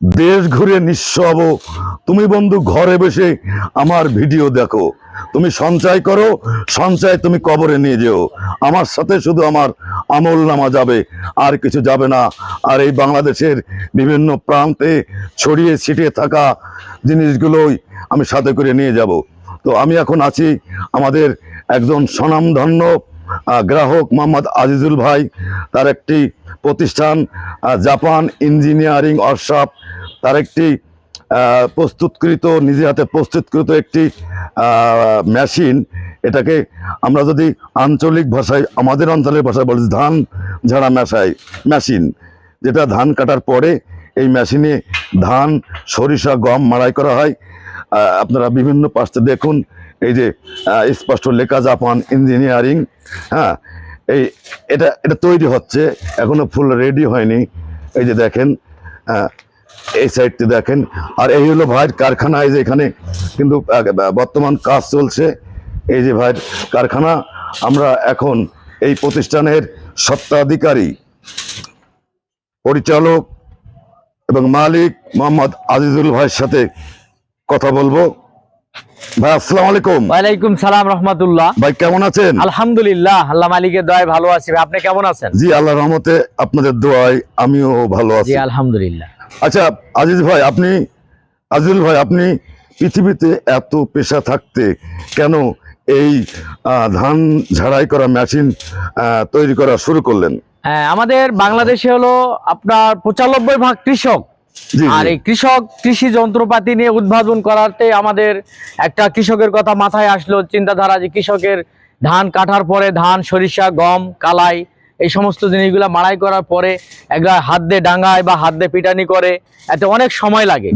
দেশ ঘুরে নিঃস্ব হব। তুমি বন্ধু, ঘরে বসে আমার ভিডিও দেখো। তুমি সঞ্চয় করো, সঞ্চয় তুমি কবরে নিয়ে যেও। আমার সাথে শুধু আমার আমল নামা যাবে, আর কিছু যাবে না। আর এই বাংলাদেশের বিভিন্ন প্রান্তে ছড়িয়ে ছিটিয়ে থাকা জিনিসগুলোই আমি সাথে করে নিয়ে যাব। তো আমি এখন আছি আমাদের একজন স্বনামধন্য গ্রাহক মোহাম্মদ আজিজুল ভাই, তার একটি প্রতিষ্ঠান জাপান ইঞ্জিনিয়ারিং ওয়ার্কশপ, তার একটি প্রস্তুতকৃত, নিজে হাতে প্রস্তুতকৃত একটি মেশিন। এটাকে আমরা যদি আঞ্চলিক ভাষায়, আমাদের অঞ্চলের ভাষায় বলি ধান ঝাড়া মেশাই, মেশিন, যেটা ধান কাটার পরে এই মেশিনে ধান, সরিষা, গম মাড়াই করা হয়। আপনারা বিভিন্ন পাশে দেখুন, এই যে স্পষ্ট লেখা জাপান ইঞ্জিনিয়ারিং হ্যাঁ এই এটা এটা তৈরি হচ্ছে এখনও ফুল রেডি হয়নি। এই যে দেখেন আহ, এই সাইডটি দেখেন। আর এই হলো ভাইয়ের কারখানা এই যে এখানে কিন্তু বর্তমান কাজ চলছে। এই যে ভাইয়ের কারখানা আমরা এখন এই প্রতিষ্ঠানের সত্ত্বাধিকারী পরিচালক এবং মালিক মোহাম্মদ আজিজুল ভাইয়ের সাথে কথা বলব। ভাই আসসালামু আলাইকুম। ওয়ালাইকুম সালাম রহমতুল্লাহ। ভাই কেমন আছেন? আলহামদুলিল্লাহ আল্লাহ মালিকের দয়ায় ভালো আছি। আপনি কেমন আছেন? জি আল্লাহ রহমতে আপনাদের দোয়ায় আমিও ভালো জি আলহামদুলিল্লাহ। আচ্ছা আজিজ ভাই আপনি আজিজুল ভাই আপনি পৃথিবীতে এত পেশা থাকতে কেন এই ধান ঝাড়াই করা মেশিন তৈরি করা শুরু করলেন? হ্যাঁ, আমাদের বাংলাদেশে হলো আপনার পঁচানব্বই ভাগ কৃষক। আর এই কৃষক কৃষি যন্ত্রপাতি নিয়ে উদ্ভাবন করাতে আমাদের একটা কৃষকের কথা মাথায় আসলো চিন্তাধারা যে কৃষকের ধান কাটার পরে ধান সরিষা গম কালাই এই সমস্ত জিনিসগুলা মাড়াই করার পরে একবার হাত দিয়ে ডাঙ্গায় বা হাত দিয়ে পিটানি করে এতে অনেক সময় লাগে।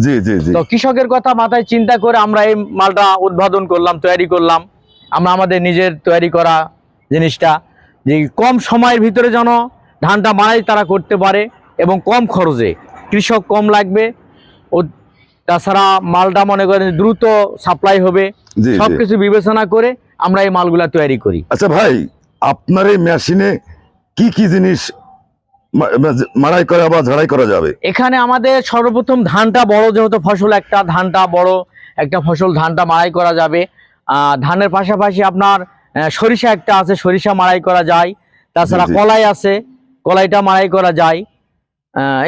তো কৃষকের কথা মাথায় চিন্তা করে আমরা এই মালটা উদ্বোধন করলাম তৈরি করলাম। আমরা আমাদের নিজের তৈরি করা জিনিসটা যে কম সময়ের ভিতরে যেন ধানটা মারাই তারা করতে পারে এবং কম খরচে। কৃষক কম লাগবে। ও তাছাড়া মালটা মনে করেন দ্রুত সাপ্লাই হবে। সবকিছু বিবেচনা করে আমরা এই মালগুলা তৈরি করি। আচ্ছা ভাই আপনার এই মেশিনে কি কি জিনিস মাড়াই করা বা ঝাড়াই করা যাবে? এখানে আমাদের সর্বপ্রথম ধানটা বড় যেহেতু ফসল একটা ধানটা বড় একটা ফসল ধানটা মাড়াই করা যাবে। ধানের পাশাপাশি আপনার সরিষা একটা আছে সরিষা মাড়াই করা যায়। তাছাড়া। কলাই আছে কলাইটা মাড়াই করা যায়।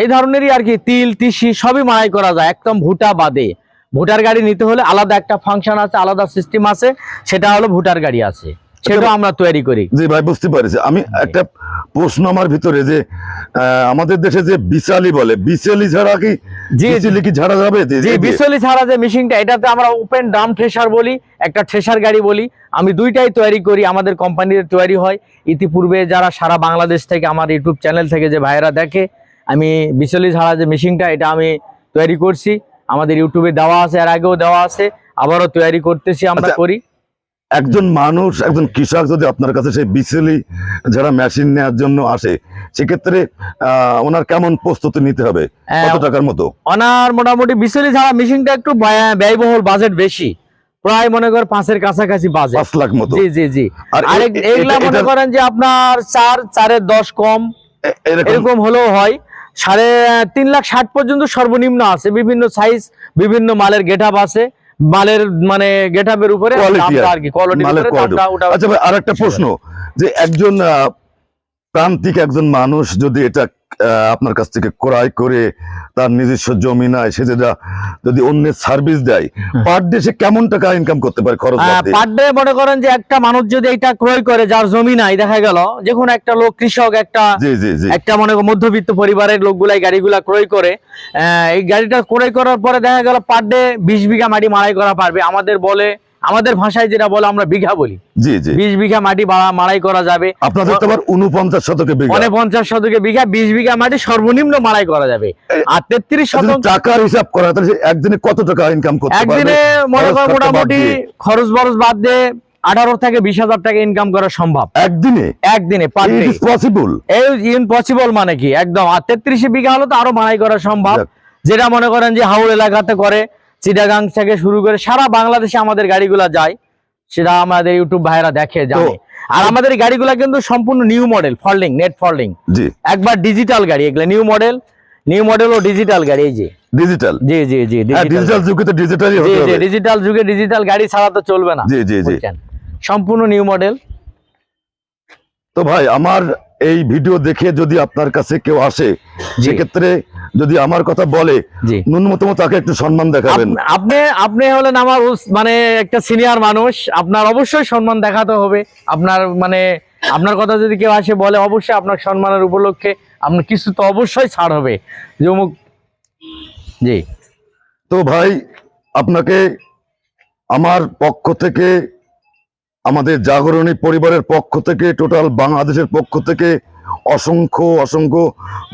এই ধরনেরই আর কি তিল তিসি সবই মাড়াই করা যায় একদম ভুটা বাদে। ভুটার গাড়ি নিতে হলে আলাদা একটা ফাংশন আছে আলাদা সিস্টেম আছে সেটা হলো ভুটার গাড়ি আছে। সেটাও আমরা তৈরি করি। জি ভাই বুঝতে পারছি। আমি একটা প্রশ্ন আমার ভিতরে যে আমাদের দেশে যে বিচালি বলে বিচালি ছাড়া কি। বিচলি কি ঝাড়া যাবে? জি। বিশলি ছাড়া যে মেশিনটা এটাতে আমরা ওপেন ডাম থ্রেশার বলি একটা থ্রেশার গাড়ি বলি। আমি দুইটাই তৈরি করি আমাদের কোম্পানিতে তৈরি হয়। ইতিপূর্বে যারা সারা বাংলাদেশ থেকে আমার ইউটিউব চ্যানেল থেকে যে ভাইয়েরা দেখে আমি বিশলি ছাড়া যে মেশিনটা এটা আমি তৈরি করছি। আমাদের ইউটিউবে দেওয়া আছে এর আগেও দেওয়া আছে। আবারও তৈরি করতেছি আমরা আচ্ছা, করি। একজন মানুষ একজন কৃষক যদি আপনার কাছে সেই বিচলি যারা মেশিন নেওয়ার জন্য আসে সেক্ষেত্রে ওনার কেমন প্রস্তুতি নিতে হবে? কত টাকার মতো? ওনার মোটামুটি বিশলি ছাড়া মেশিনটা একটু ব্যয়বহুল বাজেট বেশি। প্রায় মনে কর পাঁচের কাছাকাছি বাজেট পাঁচ লাখ মতো। জি জি জি। আর এগুলা মনে করেন যে আপনার চার চারের দশ কম এরকম হলেও হয়। সাড়ে তিন লাখ ষাট পর্যন্ত সর্বনিম্ন আছে। বিভিন্ন সাইজ বিভিন্ন মালের গেট আছে। মালের মানে গেট উপরে আচ্ছা আর একটা প্রশ্ন যে একজন প্রান্তিক একজন মানুষ যদি এটা আপনার কাছ থেকে ক্রয় করে তার নিজস্ব জমি নাই সে যেটা যদি অন্যের সার্ভিস দেয় পার ডে সে কেমন টাকা ইনকাম করতে পারে খরচ পার ডে মনে করেন যে একটা মানুষ যদি এটা ক্রয় করে যার জমি নাই দেখা গেল যে কোনো একটা লোক কৃষক একটা একটা মনে করো মধ্যবিত্ত পরিবারের লোকগুলাই গাড়িগুলা ক্রয় করে আহ, এই গাড়িটা ক্রয় করার পরে দেখা গেল পার ডে বিশ বিঘা মাটি মারাই করা পারবে। আমাদের বলে আমাদের ভাষায় যেটা বলে আমরা বিঘা বলি। জি জি। বিশ বিঘা মাটি মাড়াই করা যাবে। আপনাদের তো আবার উনপঞ্চাশ শতকে বিঘা। পনে শতকে বিঘা বিশ বিঘা মাটি সর্বনিম্ন মাড়াই করা যাবে। আর তেত্রিশ শতক টাকার হিসাব করা তাহলে একদিনে কত টাকা ইনকাম করতে একদিনে মনে করো মোটামুটি খরচ বরচ বাদ দিয়ে আঠারো থেকে বিশ হাজার টাকা ইনকাম করা সম্ভব। একদিনে? একদিনে পসিবল ইম্পসিবল মানে কি? একদম। আর তেত্রিশ বিঘা হলে তো আরও মাড়াই করা সম্ভব। যেটা মনে করেন যে হাওড় এলাকাতে করে চিটাগাং থেকে শুরু করে সারা বাংলাদেশে আমাদের গাড়িগুলা যায় সেটা আমাদের ইউটিউব ভাইরা দেখে জানে। আর আমাদের গাড়িগুলা কিন্তু সম্পূর্ণ new model folding net folding. একবার ডিজিটাল গাড়ি এগুলো নিউ মডেল নিউ মডেল ও ডিজিটাল গাড়ি এই যে। ডিজিটাল? জি জি জি হ্যাঁ ডিজিটাল যুগে তো ডিজিটালই হবে। ডিজিটাল যুগে ডিজিটাল গাড়ি ছাড়া তো চলবে না জি জি জি। সম্পূর্ণ নিউ মডেল। তো ভাই আমার এই ভিডিও দেখে যদি আপনার কাছে কেউ আসে। সেক্ষেত্রে যদি আমার কথা বলে ন্যূনতম তাকে একটু সম্মান দেখাবেন। আপ- আপনি আপনি হলেন আমার মানে একটা সিনিয়র মানুষ আপনার অবশ্যই সম্মান দেখাতে হবে। আপনার মানে আপনার কথা যদি কেউ আসে বলে অবশ্যই আপনার সম্মানের উপলক্ষে আপনার কিছু তো অবশ্যই ছাড় হবে। যে অমুক জি। তো ভাই আপনাকে আমার পক্ষ থেকে আমাদের জাগরণী পরিবারের পক্ষ থেকে টোটাল বাংলাদেশের পক্ষ থেকে অসংখ্য অসংখ্য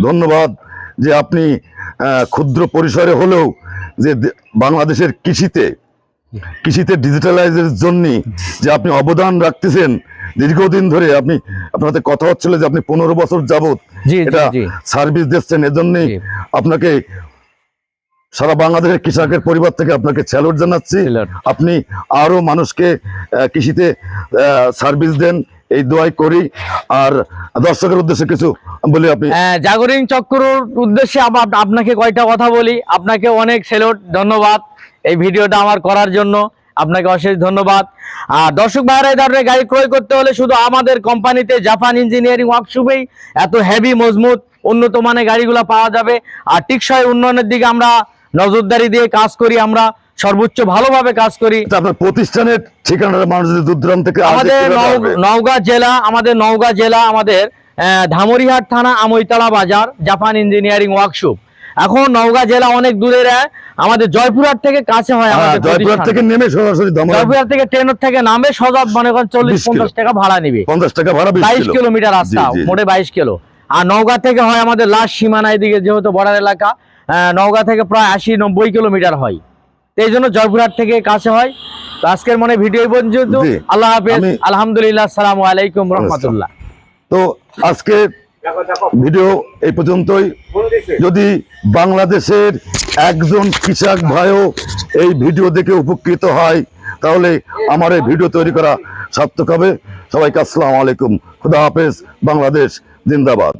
ধন্যবাদ যে আপনি ক্ষুদ্র পরিসরে হলেও যে বাংলাদেশের কৃষিতে কৃষিতে ডিজিটালাইজের জন্য যে আপনি অবদান রাখতেছেন দীর্ঘদিন ধরে আপনি আপনার সাথে কথা হচ্ছিল যে আপনি পনেরো বছর জি এটা সার্ভিস দিচ্ছেন। এজন্যই আপনাকে সারা বাংলাদেশের কৃষকের পরিবার থেকে আপনাকে স্যালুট জানাচ্ছি। আপনি আরও মানুষকে কৃষিতে সার্ভিস দেন এই দোয়াই করি। আর দর্শকের উদ্দেশ্যে কিছু বলি আপনি। আহ, জাগরিং চক্রর উদ্দেশ্যে আপনাকে কয়টা কথা বলি। আপনাকে অনেক সেলট ধন্যবাদ এই ভিডিওটা আমার করার জন্য। আপনাকে অশেষ ধন্যবাদ। আর দর্শক ভাইরা এই ধরনের গাড়ি ক্রয় করতে হলে শুধু আমাদের কোম্পানিতে জাপান ইঞ্জিনিয়ারিং ওয়ার্কশপেই এত হেভি মজবুত উন্নত মানের গাড়িগুলো পাওয়া যাবে। আর টিকসই উন্নয়নের দিকে আমরা নজরদারি দিয়ে কাজ করি আমরা সর্বোচ্চ ভালোভাবে কাজ করি। আপনার প্রতিষ্ঠানের ঠিকানাটা মানুষ যদি দূর দূরান্ত থেকে আমাদের? নওগাঁ জেলা আমাদের নওগাঁ জেলা আমাদের ধামরিহাট থানা আমইতলা বাজার জাপান ইঞ্জিনিয়ারিং ওয়ার্কশপ। এখন নওগাঁ জেলা অনেক দূরে আমাদের জয়পুরহাট থেকে কাছে হয় আমাদের জয়পুরহাট থেকে নেমে সরাসরি জয়পুরহাট থেকে ট্রেনের থেকে নামে সজা মনে করেন চল্লিশ পঞ্চাশ টাকা ভাড়া নিবে। পঞ্চাশ টাকা ভাড়া বাইশ কিলোমিটার রাস্তা জি, জি, জি। মোটে বাইশ কিলো। আর নওগাঁ থেকে হয় আমাদের লাস্ট সীমানা এদিকে যেহেতু বর্ডার এলাকা নওগাঁ থেকে প্রায় আশি নব্বই কিলোমিটার হয়। তো এই জন্য জয়পুরহাট থেকে কাছে হয়। তো আজকের মনে ভিডিও পর্যন্ত। আল্লাহ হাফেজ। আলহামদুলিল্লাহ সালাম আলাইকুম রহমতুল্লাহ। তো আজকে ভিডিও এই পর্যন্তই। যদি বাংলাদেশের একজন কৃষক ভাইও এই ভিডিও দেখে উপকৃত হয় তাহলে আমার এই ভিডিও তৈরি করা সার্থক হবে। সবাইকে আসসালামু আলাইকুম। খুদা হাফেজ। বাংলাদেশ জিন্দাবাদ।